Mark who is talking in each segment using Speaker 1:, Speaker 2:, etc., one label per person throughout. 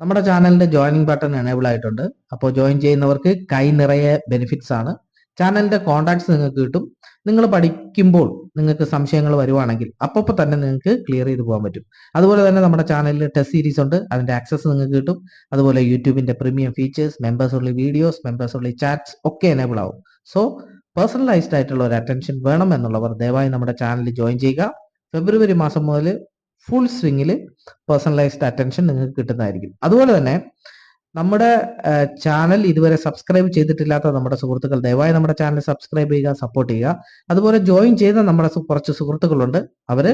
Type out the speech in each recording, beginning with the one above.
Speaker 1: നമ്മുടെ ചാനലിന്റെ joining button enable ആയിട്ടുണ്ട്. അപ്പോൾ ജോയിൻ ചെയ്യുന്നവർക്ക് കൈ നിറയെ ബെനിഫിറ്റ്സ് ആണ്. ചാനലിന്റെ കോണ്ടാക്ട്സ് നിങ്ങൾക്ക് കിട്ടും. നിങ്ങൾ പഠിക്കുമ്പോൾ നിങ്ങൾക്ക് സംശയങ്ങൾ വരുവാണെങ്കിൽ അപ്പോൾ തന്നെ നിങ്ങൾക്ക് ക്ലിയർ ചെയ്ത് പോകാൻ പറ്റും. അതുപോലെ തന്നെ നമ്മുടെ ചാനലിൽ ടെസ്റ്റ് സീരീസ് ഉണ്ട്. അതിന്റെ ആക്സസ് നിങ്ങൾക്ക് കിട്ടും. അതുപോലെ യൂട്യൂബിന്റെ പ്രീമിയം ഫീച്ചേഴ്സ് മെമ്പേഴ്സ് ഉള്ള വീഡിയോസ് മെമ്പേഴ്സ് ഉള്ള ചാറ്റ്സ് ഒക്കെ എനേബിൾ ആവും. സോ പേഴ്സണലൈസ്ഡ് ആയിട്ടുള്ള ഒരു അറ്റൻഷൻ വേണം എന്നുള്ളവർ ദയവായി നമ്മുടെ ചാനൽ ജോയിൻ ചെയ്യുക. ഫെബ്രുവരി മാസം മുതൽ ഫുൾ സ്വിങ്ങിൽ പേഴ്സണലൈസ്ഡ് അറ്റൻഷൻ നിങ്ങൾക്ക് കിട്ടുന്നതായിരിക്കും. അതുപോലെ തന്നെ നമ്മുടെ ചാനൽ ഇതുവരെ സബ്സ്ക്രൈബ് ചെയ്തിട്ടില്ലാത്ത നമ്മുടെ സുഹൃത്തുക്കൾ ദയവായി നമ്മുടെ ചാനൽ സബ്സ്ക്രൈബ് ചെയ്യുക സപ്പോർട്ട് ചെയ്യുക. അതുപോലെ ജോയിൻ ചെയ്ത നമ്മുടെ കുറച്ച് സുഹൃത്തുക്കളുണ്ട്. അവർ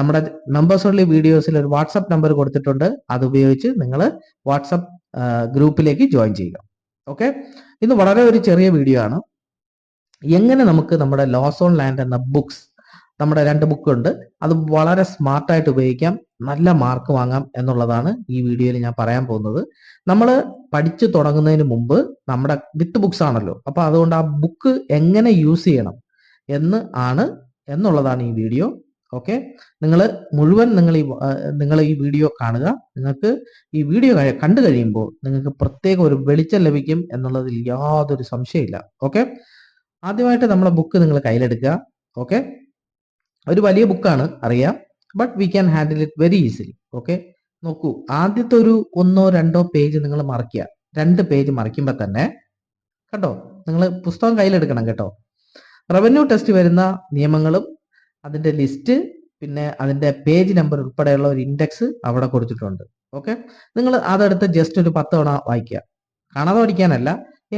Speaker 1: നമ്മുടെ മെമ്പേഴ്സ് ഓൺലി വീഡിയോസിൽ ഒരു വാട്സപ്പ് നമ്പർ കൊടുത്തിട്ടുണ്ട്. അത് ഉപയോഗിച്ച് നിങ്ങൾ വാട്സപ്പ് ഗ്രൂപ്പിലേക്ക് ജോയിൻ ചെയ്യുക. ഓക്കെ ഇന്ന് വളരെ ഒരു ചെറിയ വീഡിയോ ആണ്. എങ്ങനെ നമുക്ക് നമ്മുടെ ലോസ് ഓൺ ലാൻഡ് എന്ന ബുക്സ് നമ്മുടെ രണ്ട് ബുക്ക് ഉണ്ട്. അത് വളരെ സ്മാർട്ടായിട്ട് ഉപയോഗിക്കാം. നല്ല മാർക്ക് വാങ്ങാം എന്നുള്ളതാണ് ഈ വീഡിയോയിൽ ഞാൻ പറയാൻ പോകുന്നത്. നമ്മൾ പഠിച്ചു തുടങ്ങുന്നതിന് മുമ്പ് നമ്മുടെ വിത്ത് ബുക്സ് ആണല്ലോ. അപ്പൊ അതുകൊണ്ട് ആ ബുക്ക് എങ്ങനെ യൂസ് ചെയ്യണം എന്ന് ആണ് എന്നുള്ളതാണ് ഈ വീഡിയോ ഓക്കെ നിങ്ങൾ മുഴുവൻ നിങ്ങൾ ഈ നിങ്ങൾ ഈ വീഡിയോ കാണുക. നിങ്ങൾക്ക് ഈ വീഡിയോ കണ്ടു കഴിയുമ്പോൾ നിങ്ങൾക്ക് പ്രത്യേക ഒരു വെളിച്ചം ലഭിക്കും എന്നുള്ളതിൽ യാതൊരു സംശയമില്ല ഓക്കെ ആദ്യമായിട്ട് നമ്മളെ ബുക്ക് നിങ്ങൾ കയ്യിലെടുക്കുക. ഓക്കെ ഒരു വലിയ ബുക്കാണ് അറിയാം. But we can handle it very easily okay നോക്കൂ ആദ്യത്തെ ഒരു ഒന്നോ രണ്ടോ പേജ് നിങ്ങൾ മറിക്കുക രണ്ട് പേജ് മറിക്കുമ്പോൾ തന്നെ കേട്ടോ നിങ്ങൾ പുസ്തകം കയ്യിലെടുക്കണം കേട്ടോ. റവന്യൂ ടെസ്റ്റ് വരുന്ന നിയമങ്ങളും അതിന്റെ ലിസ്റ്റ് പിന്നെ അതിന്റെ പേജ് നമ്പർ ഉൾപ്പെടെയുള്ള ഒരു ഇൻഡെക്സ് അവിടെ കൊടുത്തിട്ടുണ്ട്. ഓക്കെ നിങ്ങൾ അതെടുത്ത് ജസ്റ്റ് ഒരു പത്ത് തവണ വായിക്കുക. കാണാതെ പഠിക്കാനല്ല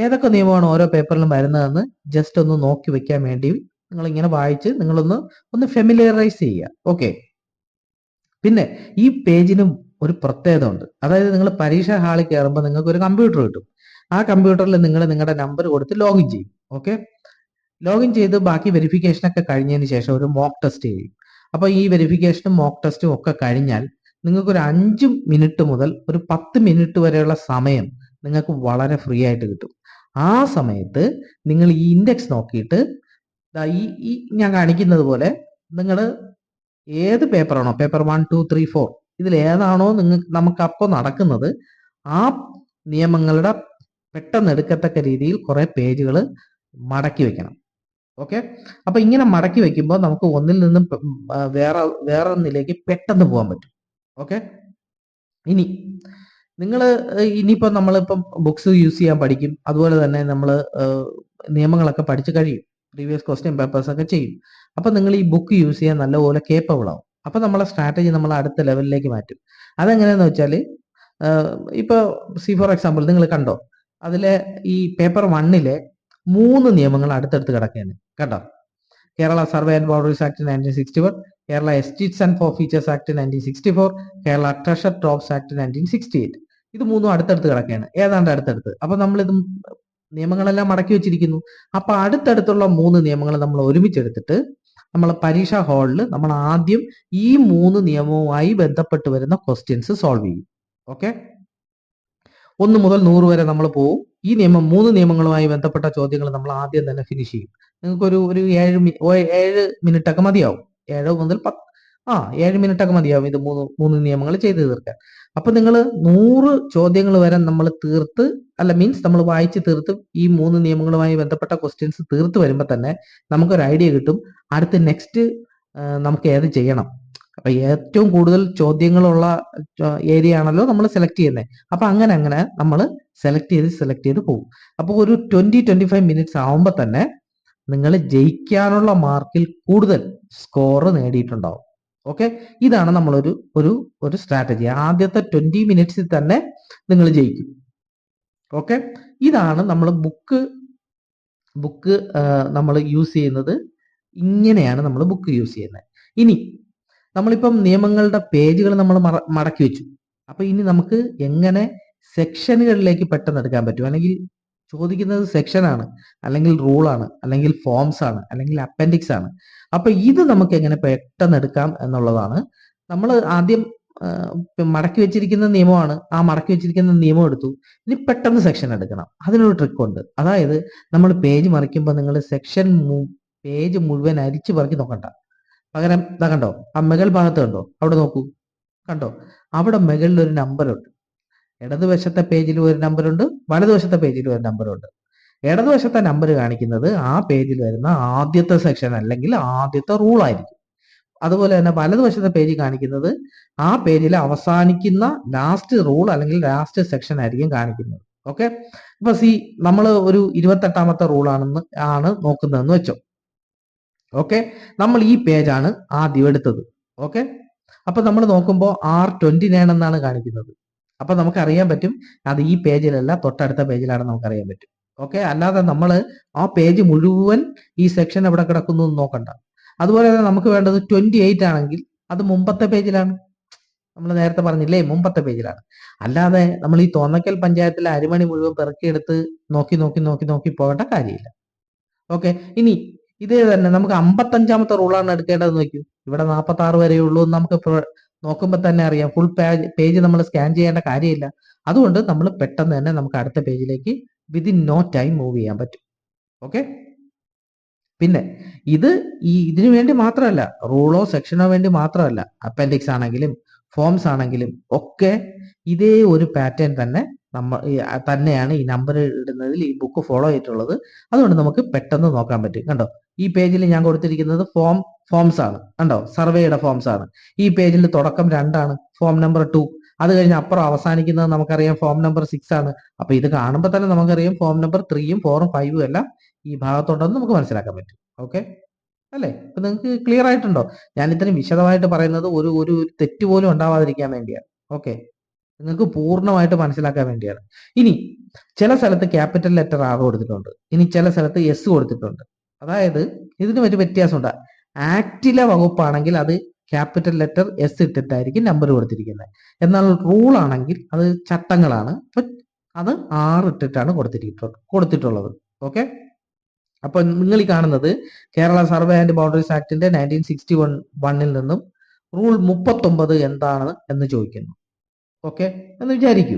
Speaker 1: ഏതൊക്കെ നിയമമാണ് ഓരോ പേപ്പറിലും വരുന്നതെന്ന് ജസ്റ്റ് ഒന്ന് നോക്കി വെക്കാൻ വേണ്ടിയും നിങ്ങൾ ഇങ്ങനെ വായിച്ച് നിങ്ങളൊന്ന് ഒന്ന് ഫെമിലിയറൈസ് ചെയ്യുക. ഓക്കെ പിന്നെ ഈ പേജിനും ഒരു പ്രത്യേകത ഉണ്ട് അതായത് നിങ്ങൾ പരീക്ഷാ ഹാളിൽ കയറുമ്പോൾ നിങ്ങൾക്ക് ഒരു കമ്പ്യൂട്ടർ കിട്ടും. ആ കമ്പ്യൂട്ടറിൽ നിങ്ങൾ നിങ്ങളുടെ നമ്പർ കൊടുത്ത് ലോഗിൻ ചെയ്യും. ഓക്കെ ലോഗിൻ ചെയ്ത് ബാക്കി വെരിഫിക്കേഷൻ ഒക്കെ കഴിഞ്ഞതിന് ശേഷം ഒരു മോക്ക് ടെസ്റ്റ് ചെയ്യും. അപ്പൊ ഈ വെരിഫിക്കേഷനും മോക്ക് ടെസ്റ്റും ഒക്കെ കഴിഞ്ഞാൽ നിങ്ങൾക്ക് ഒരു അഞ്ച് മിനിറ്റ് മുതൽ ഒരു പത്ത് മിനിറ്റ് വരെയുള്ള സമയം നിങ്ങൾക്ക് വളരെ ഫ്രീ ആയിട്ട് കിട്ടും. ആ സമയത്ത് നിങ്ങൾ ഈ ഇൻഡെക്സ് നോക്കിയിട്ട് ഈ ഈ ഞാൻ കാണിക്കുന്നത് പോലെ നിങ്ങൾ ഏത് പേപ്പറാണോ paper one two three four ഇതിൽ ഏതാണോ നിങ്ങൾക്ക് നമുക്ക് അപ്പോൾ നടക്കുന്നത് ആ നിയമങ്ങളുടെ പെട്ടെന്ന് എടുക്കത്തക്ക രീതിയിൽ കുറെ പേജുകൾ മടക്കി വെക്കണം. ഓക്കെ? അപ്പൊ ഇങ്ങനെ മടക്കി വെക്കുമ്പോൾ നമുക്ക് ഒന്നിൽ നിന്നും വേറെ വേറെ ഒന്നിലേക്ക് പെട്ടെന്ന് പോകാൻ പറ്റും. ഓക്കെ? ഇനി നിങ്ങൾ ഇനിയിപ്പോൾ നമ്മളിപ്പം ബുക്സ് യൂസ് ചെയ്യാൻ പഠിക്കും അതുപോലെ തന്നെ നമ്മൾ നിയമങ്ങളൊക്കെ പഠിച്ചു കഴിയും. പ്രീവിയസ് ക്വസ്റ്റ്യൻ പേപ്പേഴ്സ് ഒക്കെ ചെയ്യും. അപ്പൊ നിങ്ങൾ ഈ ബുക്ക് യൂസ് ചെയ്യാൻ നല്ലപോലെ കേപ്പബിൾ ആവും. അപ്പൊ നമ്മളെ സ്ട്രാറ്റജി നമ്മൾ അടുത്ത ലെവലിലേക്ക് മാറ്റും. അതെങ്ങനെയാന്ന് വെച്ചാൽ ഇപ്പൊ സി ഫോർ എക്സാമ്പിൾ നിങ്ങൾ കണ്ടോ? അതിലെ ഈ പേപ്പർ വണ്ണിലെ മൂന്ന് നിയമങ്ങൾ അടുത്തടുത്ത് കിടക്കുകയാണ്. കേട്ടോ Kerala survey and boundaries act nineteen sixty four Kerala estates and forfeitures act nineteen sixty four Kerala treasure tops act nineteen sixty eight ഇത് മൂന്നും അടുത്തടുത്ത് കിടക്കുകയാണ്. ഏതാണ്ട് അടുത്തടുത്ത്. അപ്പൊ നമ്മൾ ഇത് നിയമങ്ങളെല്ലാം മടക്കി വെച്ചിരിക്കുന്നു. അപ്പൊ അടുത്തടുത്തുള്ള മൂന്ന് നിയമങ്ങൾ നമ്മൾ ഒരുമിച്ചെടുത്തിട്ട് നമ്മൾ പരീക്ഷാ ഹാളിൽ നമ്മൾ ആദ്യം ഈ മൂന്ന് നിയമവുമായി ബന്ധപ്പെട്ട് വരുന്ന ക്വസ്റ്റ്യൻസ് സോൾവ് ചെയ്യും. ഓക്കെ ഒന്ന് മുതൽ നൂറ് വരെ നമ്മൾ പോവും. ഈ നിയമം മൂന്ന് നിയമങ്ങളുമായി ബന്ധപ്പെട്ട ചോദ്യങ്ങൾ നമ്മൾ ആദ്യം തന്നെ ഫിനിഷ് ചെയ്യും. നിങ്ങൾക്കൊരു ഒരു ഏഴ് ഏഴ് മിനിറ്റ് ഒക്കെ മതിയാവും. ഏഴ് മുതൽ പത്ത് ആ ഏഴ് മിനിറ്റ് ഒക്കെ മതിയാവും ഇത് മൂന്ന് മൂന്ന് നിയമങ്ങൾ ചെയ്ത് തീർക്കാൻ. അപ്പൊ നിങ്ങൾ നൂറ് ചോദ്യങ്ങൾ വരെ നമ്മൾ തീർത്ത് അല്ല മീൻസ് നമ്മൾ വായിച്ച് തീർത്ത് ഈ മൂന്ന് നിയമങ്ങളുമായി ബന്ധപ്പെട്ട ക്വസ്റ്റ്യൻസ് തീർത്ത് വരുമ്പോൾ തന്നെ നമുക്കൊരു ഐഡിയ കിട്ടും. അടുത്ത നെക്സ്റ്റ് നമുക്ക് ഏത് ചെയ്യണം? അപ്പൊ ഏറ്റവും കൂടുതൽ ചോദ്യങ്ങളുള്ള ഏരിയ ആണല്ലോ നമ്മൾ സെലക്ട് ചെയ്യുന്നത് അപ്പൊ അങ്ങനെ അങ്ങനെ നമ്മൾ സെലക്ട് ചെയ്ത് സെലക്ട് ചെയ്ത് പോകും അപ്പൊ ഒരു ട്വന്റി ട്വന്റി ഫൈവ് മിനിറ്റ്സ് ആവുമ്പോൾ തന്നെ നിങ്ങൾ ജയിക്കാനുള്ള മാർക്കിൽ കൂടുതൽ സ്കോർ നേടിയിട്ടുണ്ടാവും. ഓക്കെ ഇതാണ് നമ്മളൊരു ഒരു ഒരു സ്ട്രാറ്റജി ആദ്യത്തെ ട്വന്റി മിനിറ്റ്സിൽ തന്നെ നിങ്ങൾ ജയിക്കും. ഓക്കെ ഇതാണ് നമ്മൾ ബുക്ക് ബുക്ക് നമ്മൾ യൂസ് ചെയ്യുന്നത്. ഇങ്ങനെയാണ് നമ്മൾ ബുക്ക് യൂസ് ചെയ്യുന്നത്. ഇനി നമ്മളിപ്പം നിയമങ്ങളുടെ പേജുകൾ നമ്മൾ മടക്കി വെച്ചു. അപ്പൊ ഇനി നമുക്ക് എങ്ങനെ സെക്ഷനുകളിലേക്ക് പെട്ടെന്ന് എടുക്കാൻ പറ്റും? അല്ലെങ്കിൽ ചോദിക്കുന്നത് സെക്ഷനാണ് അല്ലെങ്കിൽ റൂൾ ആണ് അല്ലെങ്കിൽ ഫോംസ് ആണ് അല്ലെങ്കിൽ അപ്പൻഡിക്സ് ആണ്. അപ്പൊ ഇത് നമുക്ക് എങ്ങനെ പെട്ടെന്ന് എടുക്കാം എന്നുള്ളതാണ്. നമ്മൾ ആദ്യം മടക്കി വെച്ചിരിക്കുന്ന നിയമമാണ്. ആ മടക്കി വെച്ചിരിക്കുന്ന നിയമം എടുത്തു. ഇനി പെട്ടെന്ന് സെക്ഷൻ എടുക്കണം. അതിനൊരു ട്രിക്ക് ഉണ്ട്. അതായത് നമ്മൾ പേജ് മറിക്കുമ്പോൾ നിങ്ങൾ സെക്ഷൻ പേജ് മുഴുവൻ അരിച്ചു പറക്കി നോക്കണ്ട. പകരം ഇതാ കണ്ടോ? ആ മെഗൽ ഭാഗത്ത് കണ്ടോ? അവിടെ നോക്കൂ. കണ്ടോ? അവിടെ മുകളിൽ ഒരു നമ്പർ ഉണ്ട്. ഇടതുവശത്തെ പേജിൽ ഒരു നമ്പറുണ്ട് വലതുവശത്തെ പേജിൽ ഒരു നമ്പറുണ്ട് ഇടതുവശത്തെ നമ്പർ കാണിക്കുന്നത് ആ പേജിൽ വരുന്ന ആദ്യത്തെ സെക്ഷൻ അല്ലെങ്കിൽ ആദ്യത്തെ റൂൾ ആയിരിക്കും. അതുപോലെ തന്നെ വലതുവശത്തെ പേജ് കാണിക്കുന്നത് ആ പേജിൽ അവസാനിക്കുന്ന ലാസ്റ്റ് റൂൾ അല്ലെങ്കിൽ ലാസ്റ്റ് സെക്ഷൻ ആയിരിക്കും കാണിക്കുന്നത്. ഓക്കെ ഇപ്പൊ സി നമ്മൾ ഒരു ഇരുപത്തെട്ടാമത്തെ റൂൾ ആണെന്ന് ആണ് നോക്കുന്നതെന്ന് വെച്ചോ. ഓക്കെ നമ്മൾ ഈ പേജാണ് ആദ്യം എടുത്തത്. ഓക്കെ അപ്പൊ നമ്മൾ നോക്കുമ്പോൾ ആർ ട്വന്റി നയൻ എന്നാണ് കാണിക്കുന്നത്. അപ്പൊ നമുക്ക് അറിയാൻ പറ്റും അത് ഈ പേജിലല്ല തൊട്ടടുത്ത പേജിലാണ് നമുക്ക് അറിയാൻ പറ്റും. ഓക്കെ അല്ലാതെ നമ്മൾ ആ പേജ് മുഴുവൻ ഈ സെക്ഷൻ എവിടെ കിടക്കുന്നു എന്ന് നോക്കണ്ട. അതുപോലെ തന്നെ നമുക്ക് വേണ്ടത് ട്വന്റി എയ്റ്റ് ആണെങ്കിൽ അത് മുമ്പത്തെ പേജിലാണ് നമ്മൾ നേരത്തെ പറഞ്ഞില്ലേ മുമ്പത്തെ പേജിലാണ് അല്ലാതെ നമ്മൾ ഈ തോന്നക്കൽ പഞ്ചായത്തിലെ അരിമണി മുഴുവൻ പെറുക്കിയെടുത്ത് നോക്കി നോക്കി നോക്കി നോക്കി പോകേണ്ട കാര്യമില്ല. ഓക്കെ ഇനി ഇതേ തന്നെ നമുക്ക് അമ്പത്തഞ്ചാമത്തെ റൂളാണ് എടുക്കേണ്ടതെന്ന് നോക്കൂ ഇവിടെ നാൽപ്പത്തി ആറ് വരെ ഉള്ളൂ നമുക്ക് നോക്കുമ്പോൾ തന്നെ അറിയാം. ഫുൾ പേജ് പേജ് നമ്മൾ സ്കാൻ ചെയ്യേണ്ട കാര്യമില്ല. അതുകൊണ്ട് നമ്മൾ പെട്ടെന്ന് തന്നെ നമുക്ക് അടുത്ത പേജിലേക്ക് വിതിൻ നോ ടൈം മൂവ് ചെയ്യാൻ പറ്റും. ഓക്കെ പിന്നെ ഇത് ഈ ഇതിനു വേണ്ടി മാത്രമല്ല റൂളോ സെക്ഷനോ വേണ്ടി മാത്രമല്ല അപ്പൻഡിക്സ് ആണെങ്കിലും ഫോംസ് ആണെങ്കിലും ഒക്കെ ഇതേ ഒരു പാറ്റേൺ തന്നെ നമ്മ ഈ അ- തന്നെയാണ് ഈ നമ്പർ ഇടുന്നതിൽ ഈ ബുക്ക് ഫോളോ ചെയ്തിട്ടുള്ളത്. അതുകൊണ്ട് നമുക്ക് പെട്ടെന്ന് നോക്കാൻ പറ്റും. കണ്ടോ? ഈ പേജിൽ ഞാൻ കൊടുത്തിരിക്കുന്നത് ഫോം ഫോംസ് ആണ്. കണ്ടോ? സർവേയുടെ ഫോംസ് ആണ്. ഈ പേജിൽ തുടക്കം രണ്ടാണ്. ഫോം നമ്പർ ടു അത് കഴിഞ്ഞ് അപ്പുറം അവസാനിക്കുന്നത് നമുക്കറിയാം ഫോം നമ്പർ സിക്സ് ആണ്. അപ്പൊ ഇത് കാണുമ്പോൾ തന്നെ നമുക്കറിയാം ഫോം നമ്പർ ത്രീയും ഫോറും ഫൈവും എല്ലാം ഈ ഭാഗത്തുണ്ടെന്ന് നമുക്ക് മനസ്സിലാക്കാൻ പറ്റും. ഓക്കെ അല്ലേ? ഇപ്പൊ നിങ്ങൾക്ക് ക്ലിയർ ആയിട്ടുണ്ടോ? ഞാൻ ഇത്രയും വിശദമായിട്ട് പറയുന്നത് ഒരു ഒരു തെറ്റ് പോലും ഉണ്ടാവാതിരിക്കാൻ വേണ്ടിയാണ്. ഓക്കെ നിങ്ങൾക്ക് പൂർണമായിട്ട് മനസ്സിലാക്കാൻ വേണ്ടിയാണ്. ഇനി ചില സ്ഥലത്ത് ക്യാപിറ്റൽ ലെറ്റർ ആർ കൊടുത്തിട്ടുണ്ട്. ഇനി ചില സ്ഥലത്ത് എസ് കൊടുത്തിട്ടുണ്ട്. അതായത് ഇതിന് ഒരു വ്യത്യാസമുണ്ട്. ആക്റ്റിലെ വകുപ്പാണെങ്കിൽ അത് ക്യാപിറ്റൽ ലെറ്റർ എസ് ഇട്ടിട്ടായിരിക്കും നമ്പർ കൊടുത്തിരിക്കുന്നത്. എന്നാൽ റൂൾ ആണെങ്കിൽ അത് ചട്ടങ്ങളാണ്. അപ്പൊ അത് ആറ് ഇട്ടിട്ടാണ് കൊടുത്തിട്ടുള്ളത് കൊടുത്തിട്ടുള്ളത്. ഓക്കെ അപ്പൊ നിങ്ങൾ ഈ കാണുന്നത് കേരള സർവേ ആൻഡ് ബൗണ്ടറീസ് ആക്ടിന്റെ നയന്റീൻ സിക്സ്റ്റി വൺ വണ്ണിൽ നിന്നും റൂൾ മുപ്പത്തൊമ്പത് എന്താണ് എന്ന് ചോദിക്കുന്നു. ഓക്കെ എന്ന് വിചാരിക്കൂ.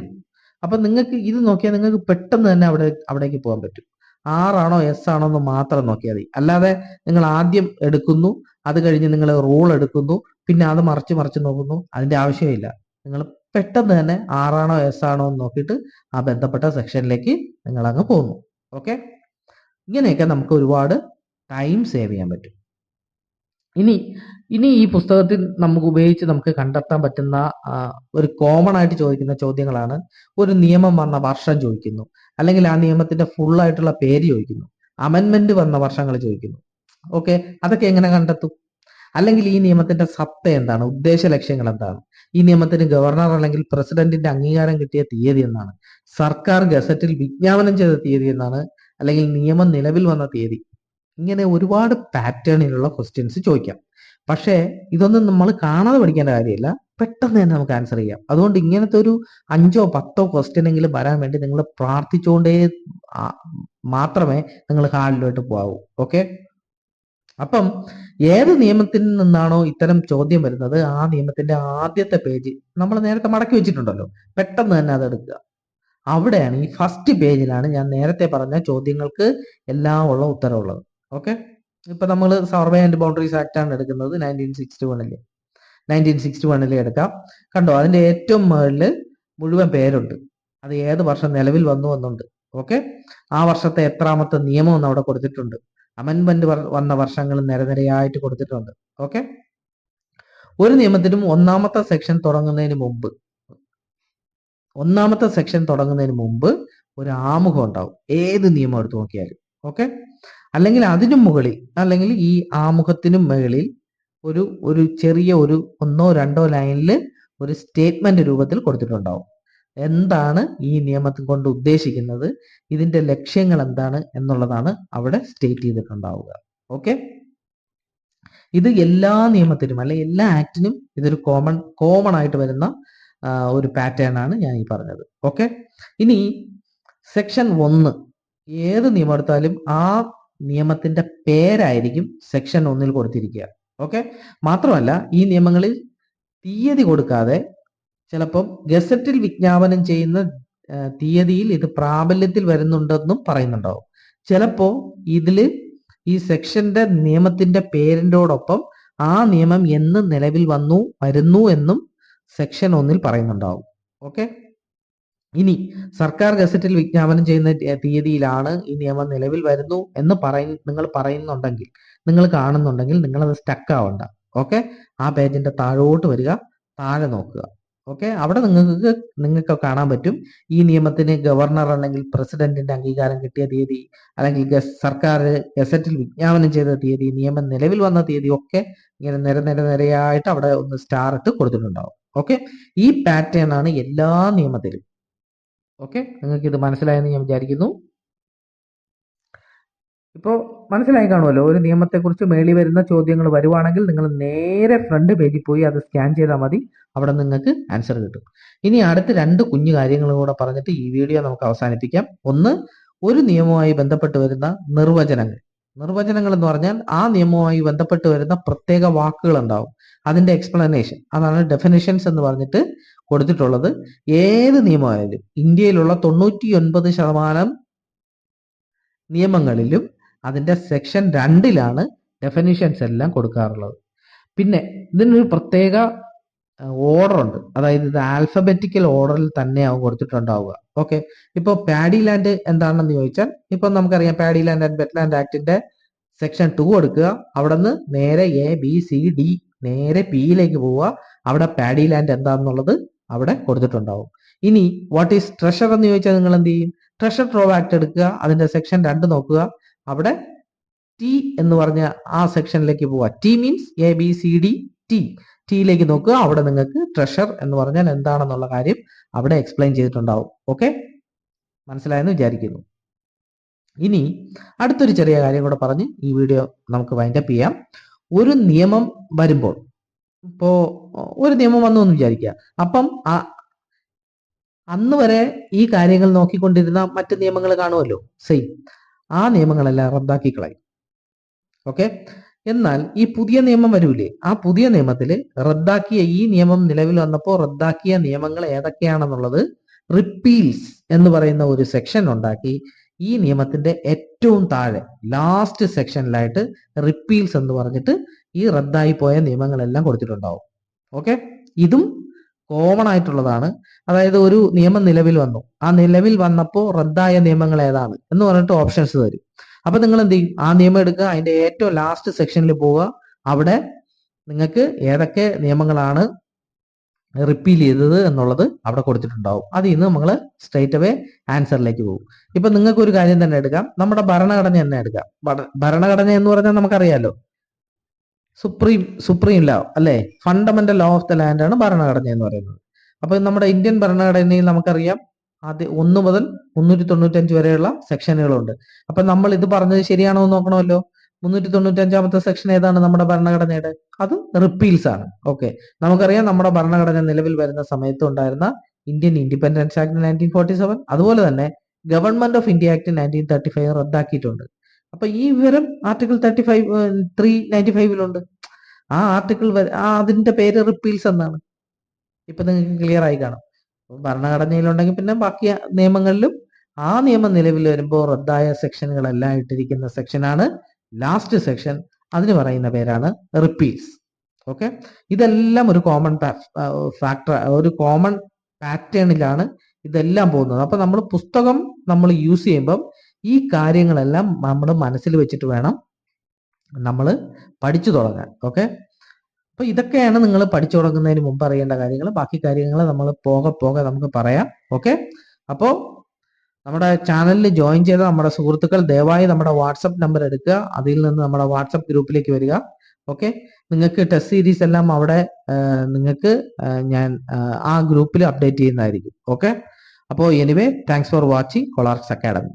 Speaker 1: അപ്പൊ നിങ്ങൾക്ക് ഇത് നോക്കിയാൽ നിങ്ങൾക്ക് പെട്ടെന്ന് തന്നെ അവിടെ അവിടേക്ക് പോകാൻ പറ്റും. ആറാണോ എസ് ആണോ എന്ന് മാത്രം നോക്കിയാൽ മതി. അല്ലാതെ നിങ്ങൾ ആദ്യം എടുക്കുന്നു അത് കഴിഞ്ഞ് നിങ്ങൾ റൂൾ എടുക്കുന്നു. പിന്നെ അത് മറിച്ച് മറിച്ച് നോക്കുന്നു. അതിന്റെ ആവശ്യമില്ല. നിങ്ങൾ പെട്ടെന്ന് തന്നെ ആറാണോ എസ് ആണോ എന്ന് നോക്കിയിട്ട് ആ ബന്ധപ്പെട്ട സെക്ഷനിലേക്ക് നിങ്ങൾ അങ്ങ് പോകുന്നു ഓക്കെ ഇങ്ങനെയൊക്കെ നമുക്ക് ഒരുപാട് ടൈം സേവ് ചെയ്യാൻ പറ്റും. ഇനി ഇനി ഈ പുസ്തകത്തിൽ നമുക്ക് ഉപയോഗിച്ച് നമുക്ക് കണ്ടെത്താൻ പറ്റുന്ന ഒരു കോമൺ ആയിട്ട് ചോദിക്കുന്ന ചോദ്യങ്ങളാണ്. ഒരു നിയമം വന്ന വർഷം ചോദിക്കുന്നു. അല്ലെങ്കിൽ ആ നിയമത്തിന്റെ ഫുൾ ആയിട്ടുള്ള പേര് ചോദിക്കുന്നു. അമെന്മെന്റ് വന്ന വർഷങ്ങൾ ചോദിക്കുന്നു. ഓക്കെ? അതൊക്കെ എങ്ങനെ കണ്ടെത്തും? അല്ലെങ്കിൽ ഈ നിയമത്തിന്റെ സത്ത എന്താണ്? ഉദ്ദേശ ലക്ഷ്യങ്ങൾ എന്താണ്? ഈ നിയമത്തിന് ഗവർണർ അല്ലെങ്കിൽ പ്രസിഡന്റിന്റെ അംഗീകാരം കിട്ടിയ തീയതി എന്നാണ്. സർക്കാർ ഗസറ്റിൽ വിജ്ഞാപനം ചെയ്ത തീയതി എന്നാണ്. അല്ലെങ്കിൽ നിയമം നിലവിൽ വന്ന തീയതി. ഇങ്ങനെ ഒരുപാട് പാറ്റേണിലുള്ള ക്വസ്റ്റ്യൻസ് ചോദിക്കാം. പക്ഷേ ഇതൊന്നും നമ്മൾ കാണാതെ പഠിക്കേണ്ട കാര്യമില്ല. പെട്ടെന്ന് തന്നെ നമുക്ക് ആൻസർ ചെയ്യാം. അതുകൊണ്ട് ഇങ്ങനത്തെ ഒരു അഞ്ചോ പത്തോ ക്വസ്റ്റ്യൻ എങ്കിലും വരാൻ വേണ്ടി നിങ്ങൾ പ്രാർത്ഥിച്ചുകൊണ്ടേ മാത്രമേ നിങ്ങൾ ഹാളിലോട്ട് പോകാവൂ. ഓക്കെ? അപ്പം ഏത് നിയമത്തിൽ നിന്നാണോ ഇത്തരം ചോദ്യം വരുന്നത്? ആ നിയമത്തിന്റെ ആദ്യത്തെ പേജ് നമ്മൾ നേരത്തെ മടക്കി വെച്ചിട്ടുണ്ടല്ലോ. പെട്ടെന്ന് തന്നെ അത് എടുക്കുക. അവിടെയാണ് ഈ ഫസ്റ്റ് പേജിലാണ് ഞാൻ നേരത്തെ പറഞ്ഞ ചോദ്യങ്ങൾക്ക് എല്ലാം ഉള്ള ഉത്തരവുള്ളത്. ഓക്കെ ഇപ്പൊ നമ്മൾ സർവേ ആൻഡ് ബൗണ്ടറീസ് ആക്ട് ആണ് എടുക്കുന്നത്. നയന്റീൻ സിക്സ്റ്റി വണ്ണിൽ നയന്റീൻ സിക്സ്റ്റി വണ്ണിൽ എടുക്കാം. കണ്ടോ? അതിന്റെ ഏറ്റവും മുകളിൽ മുഴുവൻ പേരുണ്ട്. അത് ഏത് വർഷം നിലവിൽ വന്നു എന്നുണ്ട്. ഓക്കെ ആ വർഷത്തെ എത്രാമത്തെ നിയമം എന്ന് അവിടെ കൊടുത്തിട്ടുണ്ട്. അമെന്റ്മെന്റ് വന്ന വർഷങ്ങൾ നിരനിരയായിട്ട് കൊടുത്തിട്ടുണ്ട്. ഓക്കെ ഒരു നിയമത്തിനും ഒന്നാമത്തെ സെക്ഷൻ തുടങ്ങുന്നതിന് മുമ്പ് ഒന്നാമത്തെ സെക്ഷൻ തുടങ്ങുന്നതിന് മുമ്പ് ഒരു ആമുഖം ഉണ്ടാവും. ഏത് നിയമം എടുത്തു നോക്കിയാലും. ഓക്കെ അല്ലെങ്കിൽ അതിനും മുകളിൽ അല്ലെങ്കിൽ ഈ ആമുഖത്തിനും മുകളിൽ ഒരു ഒരു ചെറിയ ഒരു ഒന്നോ രണ്ടോ ലൈനിൽ ഒരു സ്റ്റേറ്റ്മെന്റ് രൂപത്തിൽ കൊടുത്തിട്ടുണ്ടാവും. എന്താണ് ഈ നിയമത്തിൽ കൊണ്ട് ഉദ്ദേശിക്കുന്നത്? ഇതിന്റെ ലക്ഷ്യങ്ങൾ എന്താണ് എന്നുള്ളതാണ് അവിടെ സ്റ്റേറ്റ് ചെയ്തിട്ടുണ്ടാവുക. ഓക്കെ ഇത് എല്ലാ നിയമത്തിനും അല്ലെ എല്ലാ ആക്ടിനും ഇതൊരു കോമൺ കോമൺ ആയിട്ട് വരുന്ന ഒരു പാറ്റേൺ ആണ് ഞാൻ ഈ പറഞ്ഞത്. ഓക്കെ ഇനി സെക്ഷൻ ഒന്ന് ഏത് നിയമം എടുത്താലും ആ നിയമത്തിന്റെ പേരായിരിക്കും സെക്ഷൻ ഒന്നിൽ കൊടുത്തിരിക്കുക. ഓക്കെ മാത്രമല്ല ഈ നിയമങ്ങളിൽ തീയതി കൊടുക്കാതെ ചിലപ്പം ഗസറ്റിൽ വിജ്ഞാപനം ചെയ്യുന്ന തീയതിയിൽ ഇത് പ്രാബല്യത്തിൽ വരുന്നുണ്ടെന്നും പറയുന്നുണ്ടാവും. ചിലപ്പോ ഇതിൽ ഈ സെക്ഷന്റെ നിയമത്തിന്റെ പേരിന്റെയോടൊപ്പം ആ നിയമം എന്ന് നിലവിൽ വന്നു വരുന്നു എന്നും സെക്ഷൻ ഒന്നിൽ പറയുന്നുണ്ടാവും. ഓക്കെ? ഇനി സർക്കാർ ഗസറ്റിൽ വിജ്ഞാപനം ചെയ്യുന്ന തീയതിയിലാണ് ഈ നിയമം നിലവിൽ വരുന്നു എന്ന് പറയ നിങ്ങൾ പറയുന്നുണ്ടെങ്കിൽ നിങ്ങൾ കാണുന്നുണ്ടെങ്കിൽ നിങ്ങൾ അത് സ്റ്റക്ക് ആവണ്ട. ഓക്കെ? ആ പേജിന്റെ താഴോട്ട് വരിക താഴെ നോക്കുക. ഓക്കെ അവിടെ നിങ്ങൾക്ക് നിങ്ങൾക്ക് കാണാൻ പറ്റും. ഈ നിയമത്തിന് ഗവർണർ അല്ലെങ്കിൽ പ്രസിഡന്റിന്റെ അംഗീകാരം കിട്ടിയ തീയതി അല്ലെങ്കിൽ സർക്കാർ ഗസറ്റിൽ വിജ്ഞാപനം ചെയ്ത തീയതി നിയമം നിലവിൽ വന്ന തീയതി ഒക്കെ ഇങ്ങനെ നിര നിര നിരയായിട്ട് അവിടെ ഒന്ന് സ്റ്റാർ ഇട്ട് കൊടുത്തിട്ടുണ്ടാവും. ഓക്കെ ഈ പാറ്റേൺ ആണ് എല്ലാ നിയമത്തിലും. ഓക്കെ നിങ്ങൾക്ക് ഇത് മനസ്സിലായെന്ന് ഞാൻ വിചാരിക്കുന്നു. ഇപ്പോൾ മനസ്സിലായി കാണുമല്ലോ ഒരു നിയമത്തെക്കുറിച്ച് മേളി വരുന്ന ചോദ്യങ്ങൾ വരുവാണെങ്കിൽ നിങ്ങൾ നേരെ ഫ്രണ്ട് പേജിൽ പോയി അത് സ്കാൻ ചെയ്താൽ മതി അവിടെ നിങ്ങൾക്ക് ആൻസർ കിട്ടും. ഇനി അടുത്ത രണ്ട് കുഞ്ഞു കാര്യങ്ങളും കൂടെ പറഞ്ഞിട്ട് ഈ വീഡിയോ നമുക്ക് അവസാനിപ്പിക്കാം. ഒന്ന് ഒരു നിയമവുമായി ബന്ധപ്പെട്ട് വരുന്ന നിർവചനങ്ങൾ. നിർവചനങ്ങൾ എന്ന് പറഞ്ഞാൽ ആ നിയമവുമായി ബന്ധപ്പെട്ട് വരുന്ന പ്രത്യേക വാക്കുകൾ ഉണ്ടാവും. അതിന്റെ എക്സ്പ്ലനേഷൻ അതാണ് ഡെഫിനിഷൻസ് എന്ന് പറഞ്ഞിട്ട് കൊടുത്തിട്ടുള്ളത്. ഏത് നിയമമായാലും ഇന്ത്യയിലുള്ള തൊണ്ണൂറ്റി ഒൻപത് ശതമാനം നിയമങ്ങളിലും അതിന്റെ സെക്ഷൻ രണ്ടിലാണ് ഡെഫിനിഷൻസ് എല്ലാം കൊടുക്കാറുള്ളത്. പിന്നെ ഇതിനൊരു പ്രത്യേക ഓർഡർ ഉണ്ട്. അതായത് ഇത് ആൽഫബറ്റിക്കൽ ഓർഡറിൽ തന്നെയാവും കൊടുത്തിട്ടുണ്ടാവുക. ഓക്കെ ഇപ്പോൾ പാഡി ലാൻഡ് എന്താണെന്ന് ചോദിച്ചാൽ ഇപ്പൊ നമുക്കറിയാം പാഡി ലാൻഡ് ആൻഡ് വെറ്റ്ലാൻഡ് ആക്ടിന്റെ സെക്ഷൻ ടു കൊടുക്കുക. അവിടെ നിന്ന് നേരെ എ ബി സി ഡി നേരെ പിയിലേക്ക് പോവുക. അവിടെ പാഡി ലാൻഡ് എന്താണെന്നുള്ളത് അവിടെ കൊടുത്തിട്ടുണ്ടാവും. ഇനി വാട്ട് ഈസ് ട്രഷർ എന്ന് ചോദിച്ചാൽ നിങ്ങൾ എന്ത് ചെയ്യും? ട്രഷർ ട്രോവ് ആക്ട് എടുക്കുക. അതിന്റെ സെക്ഷൻ രണ്ട് നോക്കുക. അവിടെ ടി എന്ന് പറഞ്ഞ ആ സെക്ഷനിലേക്ക് പോവാ. T means A B C D T ടിയിലേക്ക് നോക്കുക. അവിടെ നിങ്ങൾക്ക് ട്രഷർ എന്ന് പറഞ്ഞാൽ എന്താണെന്നുള്ള കാര്യം അവിടെ എക്സ്പ്ലെയിൻ ചെയ്തിട്ടുണ്ടാവും. ഓക്കെ മനസ്സിലായെന്ന് വിചാരിക്കുന്നു. ഇനി അടുത്തൊരു ചെറിയ കാര്യം കൂടെ പറഞ്ഞ് ഈ വീഡിയോ നമുക്ക് വൈൻഡപ്പ് ചെയ്യാം. ഒരു നിയമം വരുമ്പോൾ ഇപ്പോ ഒരു നിയമം വന്നു എന്ന് വിചാരിക്കുക. അപ്പം ആ അന്ന് വരെ ഈ കാര്യങ്ങൾ നോക്കിക്കൊണ്ടിരുന്ന മറ്റു നിയമങ്ങൾ കാണുമല്ലോ. സെയിം ആ നിയമങ്ങളെല്ലാം റദ്ദാക്കി കളയും ഓക്കെ? എന്നാൽ ഈ പുതിയ നിയമം വരൂലേ? ആ പുതിയ നിയമത്തിൽ റദ്ദാക്കിയ ഈ നിയമം നിലവിൽ വന്നപ്പോൾ റദ്ദാക്കിയ നിയമങ്ങൾ ഏതൊക്കെയാണെന്നുള്ളത് റിപ്പീൽസ് എന്ന് പറയുന്ന ഒരു സെക്ഷൻ ഉണ്ടാക്കി ഈ നിയമത്തിന്റെ ഏറ്റവും താഴെ ലാസ്റ്റ് സെക്ഷനിലായിട്ട് റിപ്പീൽസ് എന്ന് പറഞ്ഞിട്ട് ഈ റദ്ദായി പോയ നിയമങ്ങളെല്ലാം കൊടുത്തിട്ടുണ്ടാവും. ഓക്കെ? ഇതും കോമൺ ആയിട്ടുള്ളതാണ്. അതായത് ഒരു നിയമം നിലവിൽ വന്നു. ആ നിലവിൽ വന്നപ്പോൾ റദ്ദായ നിയമങ്ങൾ ഏതാണ് എന്ന് പറഞ്ഞിട്ട് ഓപ്ഷൻസ് തരും. അപ്പൊ നിങ്ങൾ എന്ത് ചെയ്യും? ആ നിയമം എടുക്കുക. അതിന്റെ ഏറ്റവും ലാസ്റ്റ് സെക്ഷനിൽ പോവുക. അവിടെ നിങ്ങൾക്ക് ഏതൊക്കെ നിയമങ്ങളാണ് റിപ്പീൽ ചെയ്തത് എന്നുള്ളത് അവിടെ കൊടുത്തിട്ടുണ്ടാവും. അതിൽ നിന്ന് നമ്മൾ സ്ട്രേറ്റ് അവേ ആൻസറിലേക്ക് പോകും. ഇപ്പൊ നിങ്ങൾക്ക് ഒരു കാര്യം തന്നെ എടുക്കാം. നമ്മുടെ ഭരണഘടന തന്നെ എടുക്കാം. ഭരണഘടന എന്ന് പറഞ്ഞാൽ നമുക്കറിയാലോ. സുപ്രീം സുപ്രീം ലോ അല്ലെ? Fundamental law of the land ആണ് ഭരണഘടന എന്ന് പറയുന്നത്. അപ്പൊ നമ്മുടെ ഇന്ത്യൻ ഭരണഘടനയിൽ നമുക്കറിയാം ആദ്യ ഒന്ന് മുതൽ മുന്നൂറ്റി തൊണ്ണൂറ്റഞ്ച് വരെയുള്ള സെക്ഷനുകളുണ്ട് അപ്പൊ നമ്മൾ ഇത് പറഞ്ഞത് ശരിയാണോ എന്ന് നോക്കണമല്ലോ. മുന്നൂറ്റി തൊണ്ണൂറ്റി അഞ്ചാമത്തെ സെക്ഷൻ ഏതാണ് നമ്മുടെ ഭരണഘടനയുടെ? അത് റിപ്പീൽസ് ആണ്. ഓക്കെ നമുക്കറിയാം നമ്മുടെ ഭരണഘടന നിലവിൽ വരുന്ന സമയത്ത് ഉണ്ടായിരുന്ന Indian independence act nineteen forty seven അതുപോലെ തന്നെ government of India act nineteen thirty five റദ്ദാക്കിയിട്ടുണ്ട്. അപ്പൊ ഈ വിവരം article thirty five three ninety ഫൈവിലുണ്ട് ആ ആർട്ടിക്കിൾ ആ അതിന്റെ പേര് റിപ്പീൽസ് എന്നാണ്. ഇപ്പൊ നിങ്ങൾക്ക് ക്ലിയർ ആയി കാണും. ഭരണഘടനയിലുണ്ടെങ്കിൽ പിന്നെ ബാക്കി നിയമങ്ങളിലും ആ നിയമം നിലവിൽ വരുമ്പോൾ റദ്ദായ സെക്ഷനുകളെല്ലാം ഇട്ടിരിക്കുന്ന സെക്ഷനാണ് ലാസ്റ്റ് സെക്ഷൻ അതിന് പറയുന്ന പേരാണ് റിപ്പീൽസ് ഓക്കെ ഇതെല്ലാം ഒരു കോമൺ ഫാക്ടർ ഒരു കോമൺ പാറ്റേണിലാണ് ഇതെല്ലാം പോകുന്നത്. അപ്പൊ നമ്മൾ പുസ്തകം നമ്മൾ യൂസ് ചെയ്യുമ്പം ഈ കാര്യങ്ങളെല്ലാം നമ്മൾ മനസ്സിൽ വെച്ചിട്ട് വേണം നമ്മൾ പഠിച്ചു തുടങ്ങാൻ. ഓക്കെ അപ്പൊ ഇതൊക്കെയാണ് നിങ്ങൾ പഠിച്ചു തുടങ്ങുന്നതിന് മുമ്പ് അറിയേണ്ട കാര്യങ്ങൾ ബാക്കി കാര്യങ്ങൾ നമ്മൾ പോകെ പോകെ നമുക്ക് പറയാം. ഓക്കെ അപ്പോൾ നമ്മുടെ ചാനലിൽ ജോയിൻ ചെയ്ത നമ്മുടെ സുഹൃത്തുക്കൾ ദയവായി നമ്മുടെ വാട്സപ്പ് നമ്പർ എടുക്കുക. അതിൽ നിന്ന് നമ്മുടെ വാട്സപ്പ് ഗ്രൂപ്പിലേക്ക് വരിക. ഓക്കെ നിങ്ങൾക്ക് ടെസ്റ്റ് സീരീസ് എല്ലാം അവിടെ നിങ്ങൾക്ക് ഞാൻ ആ ഗ്രൂപ്പിൽ അപ്ഡേറ്റ് ചെയ്യുന്നതായിരിക്കും. ഓക്കെ അപ്പോൾ anyway thanks for watching Kolarks academy